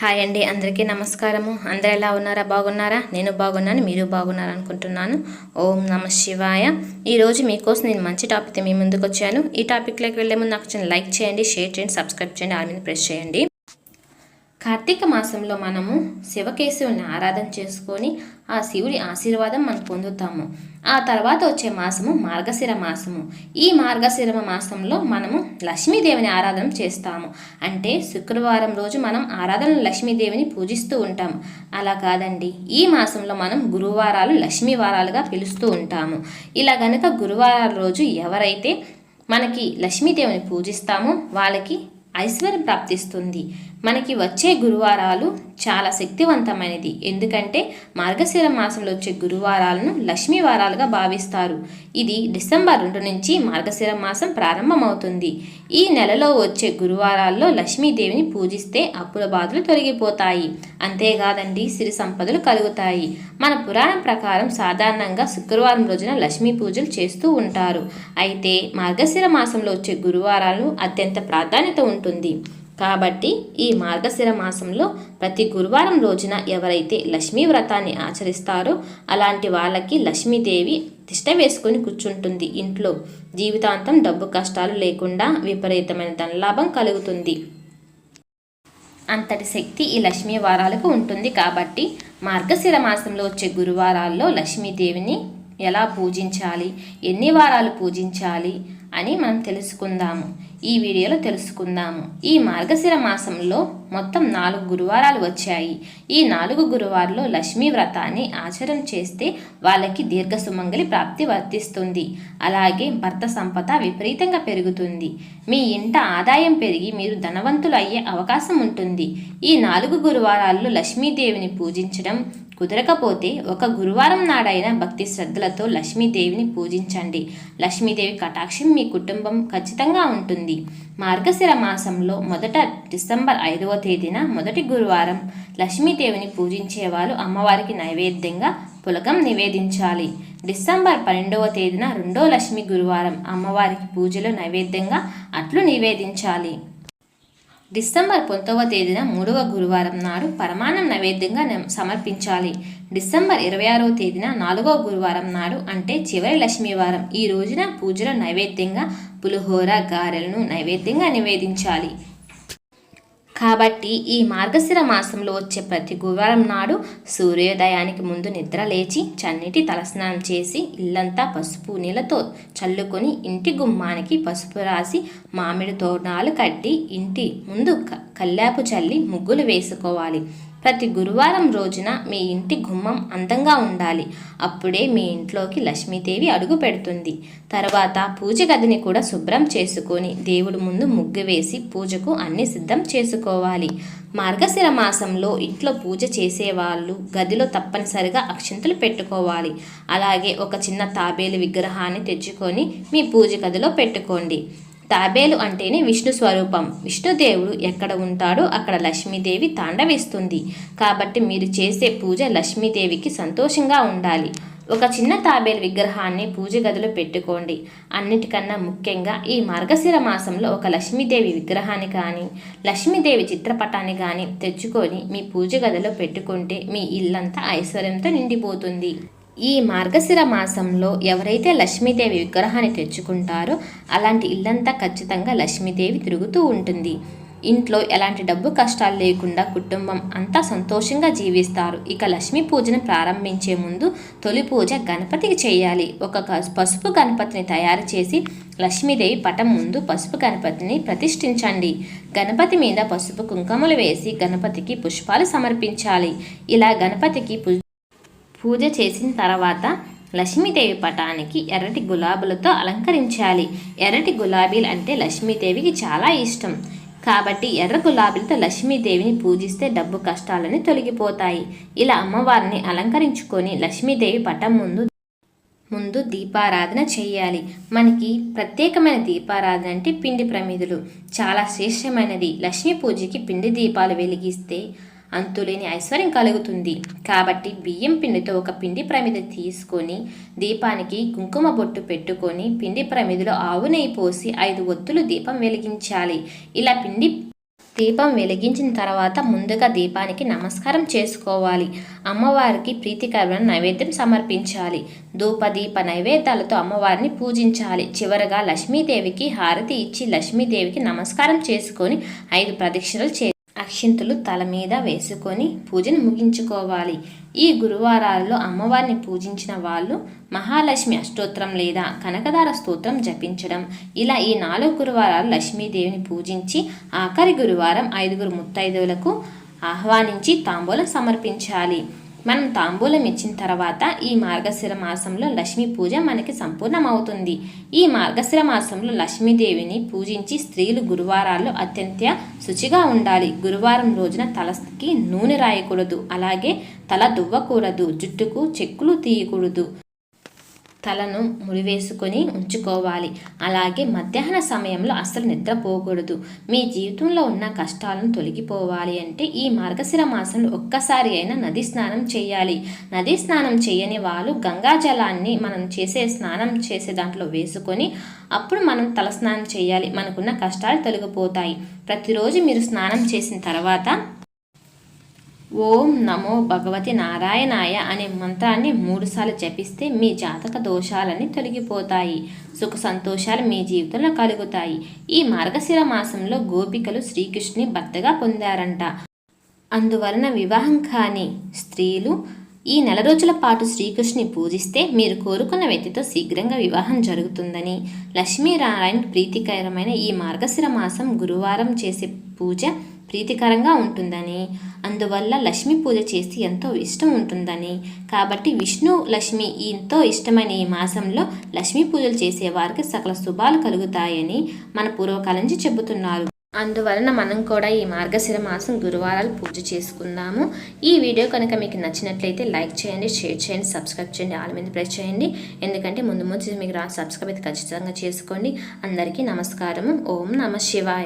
Hi అండి అందరికీ నమస్కారము. అందరు ఎలా ఉన్నారా? బాగున్నారా? నేను బాగున్నాను మీరు బాగున్నారు అనుకుంటున్నాను. ఓం నమ శివాయ. ఈరోజు మీకోసం నేను మంచి టాపిక్తో మీ ముందుకు వచ్చాను ఈ టాపిక్లోకి వెళ్ళే ముందు నాకు చిన్న లైక్ చేయండి షేర్ చేయండి సబ్స్క్రైబ్ చేయండి ఆల్ మీద ప్రెస్ చేయండి. కార్తీక మాసంలో మనము శివకేశవుని ఆరాధన చేసుకొని ఆ శివుడి ఆశీర్వాదం మనం పొందుతాము. ఆ తర్వాత వచ్చే మాసము మార్గశిర మాసము. ఈ మార్గశిర మాసంలో మనము లక్ష్మీదేవిని ఆరాధన చేస్తాము. అంటే శుక్రవారం రోజు మనం ఆరాధన లక్ష్మీదేవిని పూజిస్తూ ఉంటాము అలా కాదండి. ఈ మాసంలో మనం గురువారాలు లక్ష్మీ వారాలుగా పిలుస్తూ ఉంటాము. ఇలా గనుక గురువారాల రోజు ఎవరైతే మనకి లక్ష్మీదేవిని పూజిస్తామో వాళ్ళకి ఐశ్వర్యం ప్రాప్తిస్తుంది. మనకి వచ్చే గురువారాలు చాలా శక్తివంతమైనది. ఎందుకంటే మార్గశిర మాసంలో వచ్చే గురువారాలను లక్ష్మీ వారాలుగా భావిస్తారు. ఇది డిసెంబర్ రెండు నుంచి మార్గశిర మాసం ప్రారంభమవుతుంది. ఈ నెలలో వచ్చే గురువారాల్లో లక్ష్మీదేవిని పూజిస్తే అప్పుల బాధలు తొలగిపోతాయి. అంతేకాదండి సిరి సంపదలు కలుగుతాయి. మన పురాణం ప్రకారం సాధారణంగా శుక్రవారం రోజున లక్ష్మీ పూజలు చేస్తూ ఉంటారు. అయితే మార్గశిర మాసంలో వచ్చే గురువారాలు అత్యంత ప్రాధాన్యత ఉంటుంది. కాబట్టి ఈ మార్గశిర మాసంలో ప్రతి గురువారం రోజున ఎవరైతే లక్ష్మీ వ్రతాన్ని ఆచరిస్తారో అలాంటి వాళ్ళకి లక్ష్మీదేవి తిష్ట వేసుకొని కూర్చుంటుంది. ఇంట్లో జీవితాంతం డబ్బు కష్టాలు లేకుండా విపరీతమైన ధనలాభం కలుగుతుంది. అంతటి శక్తి ఈ లక్ష్మీ వారాలకు ఉంటుంది కాబట్టి మార్గశిర మాసంలో వచ్చే గురువారాల్లో లక్ష్మీదేవిని ఎలా పూజించాలి? ఎన్ని వారాలు పూజించాలి? అని మనం తెలుసుకుందాము. ఈ వీడియోలో తెలుసుకుందాము. ఈ మార్గశిర మాసంలో మొత్తం నాలుగు గురువారాలు వచ్చాయి. ఈ నాలుగు గురువారాల్లో లక్ష్మీ వ్రతాన్ని ఆచరణ చేస్తే వాళ్ళకి దీర్ఘ సుమంగలి ప్రాప్తి వర్తిస్తుంది. అలాగే భర్త సంపద విపరీతంగా పెరుగుతుంది. మీ ఇంట ఆదాయం పెరిగి మీరు ధనవంతులు అయ్యే అవకాశం ఉంటుంది. ఈ నాలుగు గురువారాల్లో లక్ష్మీదేవిని పూజించడం కుదరకపోతే ఒక గురువారం నాడైన భక్తి శ్రద్ధలతో లక్ష్మీదేవిని పూజించండి. లక్ష్మీదేవి కటాక్షం మీ కుటుంబం ఖచ్చితంగా ఉంటుంది. మార్గశిర మాసంలో మొదట డిసెంబర్ ఐదవ తేదీన మొదటి గురువారం లక్ష్మీదేవిని పూజించేవారు అమ్మవారికి నైవేద్యంగా పులకం నివేదించాలి. డిసెంబర్ పన్నెండవ తేదీన రెండో లక్ష్మి గురువారం అమ్మవారికి పూజలు నైవేద్యంగా అట్లు నివేదించాలి. డిసెంబర్ పంతొమ్మిదవ తేదీన మూడవ గురువారం నాడు పరమాన్నం నైవేద్యంగా సమర్పించాలి. డిసెంబర్ ఇరవై ఆరవ తేదీన నాలుగవ గురువారం నాడు అంటే చివరి లక్ష్మీవారం ఈ రోజున పూజల నైవేద్యంగా పులిహోర గారెలను నైవేద్యంగా నివేదించాలి. కాబట్టి ఈ మార్గశిర మాసంలో వచ్చే ప్రతి గురువారం నాడు సూర్యోదయానికి ముందు నిద్ర లేచి చన్నీటి తలస్నానం చేసి ఇల్లంతా పసుపు నీళ్ళతో చల్లుకొని ఇంటి గుమ్మానికి పసుపు రాసి మామిడి తోరణాలు కట్టి ఇంటి ముందు కల్లాపు చల్లి ముగ్గులు వేసుకోవాలి. ప్రతి గురువారం రోజున మీ ఇంటి గుమ్మం అందంగా ఉండాలి. అప్పుడే మీ ఇంట్లోకి లక్ష్మీదేవి అడుగు పెడుతుంది. తర్వాత పూజ గదిని కూడా శుభ్రం చేసుకొని దేవుడు ముందు ముగ్గు వేసి పూజకు అన్ని సిద్ధం చేసుకోవాలి. మార్గశిర మాసంలో ఇంట్లో పూజ చేసేవాళ్ళు గదిలో తప్పనిసరిగా అక్షింతలు పెట్టుకోవాలి. అలాగే ఒక చిన్న తాబేలు విగ్రహాన్ని తెచ్చుకొని మీ పూజ గదిలో పెట్టుకోండి. తాబేలు అంటేనే విష్ణు స్వరూపం. విష్ణుదేవుడు ఎక్కడ ఉంటాడో అక్కడ లక్ష్మీదేవి తాండవిస్తుంది. కాబట్టి మీరు చేసే పూజ లక్ష్మీదేవికి సంతోషంగా ఉండాలి. ఒక చిన్న తాబేలు విగ్రహాన్ని పూజ గదిలో పెట్టుకోండి. అన్నిటికన్నా ముఖ్యంగా ఈ మార్గశిర మాసంలో ఒక లక్ష్మీదేవి విగ్రహాన్ని కానీ లక్ష్మీదేవి చిత్రపటాన్ని కానీ తెచ్చుకొని మీ పూజ గదిలో పెట్టుకుంటే మీ ఇల్లంతా ఐశ్వర్యంతో నిండిపోతుంది. ఈ మార్గశిర మాసంలో ఎవరైతే లక్ష్మీదేవి విగ్రహాన్ని తెచ్చుకుంటారో అలాంటి ఇల్లంతా ఖచ్చితంగా లక్ష్మీదేవి తిరుగుతూ ఉంటుంది. ఇంట్లో ఎలాంటి డబ్బు కష్టాలు లేకుండా కుటుంబం అంతా సంతోషంగా జీవిస్తారు. ఇక లక్ష్మీ పూజను ప్రారంభించే ముందు తొలి పూజ గణపతికి చేయాలి. ఒక పసుపు గణపతిని తయారు చేసి లక్ష్మీదేవి పటం ముందు పసుపు గణపతిని ప్రతిష్ఠించండి. గణపతి మీద పసుపు కుంకుమలు వేసి గణపతికి పుష్పాలు సమర్పించాలి. ఇలా గణపతికి పూజ చేసిన తర్వాత లక్ష్మీదేవి పటానికి ఎర్రటి గులాబీలతో అలంకరించాలి. ఎర్రటి గులాబీలు అంటే లక్ష్మీదేవికి చాలా ఇష్టం. కాబట్టి ఎర్ర గులాబీలతో లక్ష్మీదేవిని పూజిస్తే డబ్బు కష్టాలని తొలగిపోతాయి. ఇలా అమ్మవారిని అలంకరించుకొని లక్ష్మీదేవి పటం ముందు ముందు దీపారాధన చేయాలి. మనకి ప్రత్యేకమైన దీపారాధన అంటే పిండి ప్రమిదులు. చాలా శ్రేష్టమైనది. లక్ష్మీ పూజకి పిండి దీపాలు వెలిగిస్తే అంతులేని ఐశ్వర్యం కలుగుతుంది. కాబట్టి బియ్యం పిండితో ఒక పిండి ప్రమిద తీసుకొని దీపానికి కుంకుమ బొట్టు పెట్టుకొని పిండి ప్రమిదిలో ఆవు నెయ్యి పోసి ఐదు ఒత్తులు దీపం వెలిగించాలి. ఇలా పిండి దీపం వెలిగించిన తర్వాత ముందుగా దీపానికి నమస్కారం చేసుకోవాలి. అమ్మవారికి ప్రీతికరమైన నైవేద్యం సమర్పించాలి. ధూపదీప నైవేద్యాలతో అమ్మవారిని పూజించాలి. చివరగా లక్ష్మీదేవికి హారతి ఇచ్చి లక్ష్మీదేవికి నమస్కారం చేసుకొని ఐదు ప్రదక్షిణలు చే అక్షింతలు తల మీద వేసుకొని పూజను ముగించుకోవాలి. ఈ గురువారాల్లో అమ్మవారిని పూజించిన వాళ్ళు మహాలక్ష్మి అష్టోత్రం లేదా కనకదార స్తోత్రం జపించడం. ఇలా ఈ నాలుగు గురువారాలు లక్ష్మీదేవిని పూజించి ఆఖరి గురువారం ఐదుగురు ముత్తైదువులకు ఆహ్వానించి తాంబూలం సమర్పించాలి. మనం తాంబూలం ఇచ్చిన తర్వాత ఈ మార్గశిర మాసంలో లక్ష్మీ పూజ మనకి సంపూర్ణమవుతుంది. ఈ మార్గశిర మాసంలో లక్ష్మీదేవిని పూజించి స్త్రీలు గురువారాల్లో అత్యంత శుచిగా ఉండాలి. గురువారం రోజున తలకి నూనె రాయకూడదు. అలాగే తల దువ్వకూడదు. జుట్టుకు చెక్కులు తీయకూడదు. తలను ముడివేసుకొని ఉంచుకోవాలి. అలాగే మధ్యాహ్న సమయంలో అస్సలు నిద్రపోకూడదు. మీ జీవితంలో ఉన్న కష్టాలను తొలగిపోవాలి అంటే ఈ మార్గశిర మాసంలో ఒక్కసారి అయినా నది స్నానం చేయాలి. నది స్నానం చేయని వాళ్ళు గంగా జలాన్ని మనం చేసే స్నానం చేసే దాంట్లో వేసుకొని అప్పుడు మనం తల స్నానం చేయాలి. మనకున్న కష్టాలు తొలగిపోతాయి. ప్రతిరోజు మీరు స్నానం చేసిన తర్వాత ఓం నమో భగవతి నారాయణాయ అనే మంత్రాన్ని మూడుసార్లు జపిస్తే మీ జాతక దోషాలన్నీ తొలగిపోతాయి. సుఖ సంతోషాలు మీ జీవితంలో కలుగుతాయి. ఈ మార్గశిర మాసంలో గోపికలు శ్రీకృష్ణుని భర్తగా పొందారంట. అందువలన వివాహం కాని స్త్రీలు ఈ నెల రోజుల పాటు శ్రీకృష్ణుని పూజిస్తే మీరు కోరుకున్న వ్యక్తితో శీఘ్రంగా వివాహం జరుగుతుందని. లక్ష్మీనారాయణ ప్రీతికరమైన ఈ మార్గశిర మాసం గురువారం చేసే పూజ ప్రీతికరంగా ఉంటుందని. అందువల్ల లక్ష్మీ పూజ చేసి ఎంతో ఇష్టం ఉంటుందని. కాబట్టి విష్ణు లక్ష్మి ఎంతో ఇష్టమైన ఈ మాసంలో లక్ష్మీ పూజలు చేసే వారికి సకల శుభాలు కలుగుతాయని మన పూర్వకాలం నుంచి చెబుతున్నారు. అందువలన మనం కూడా ఈ మార్గశిర మాసం గురువారాలు పూజ చేసుకుందాము. ఈ వీడియో కనుక మీకు నచ్చినట్లయితే లైక్ చేయండి షేర్ చేయండి సబ్స్క్రైబ్ చేయండి ఆల్ మీద ప్రెస్ చేయండి. ఎందుకంటే ముందు ముందు మీకు సబ్స్క్రైబ్ అయితే ఖచ్చితంగా చేసుకోండి. అందరికీ నమస్కారము. ఓం నమ శివాయ.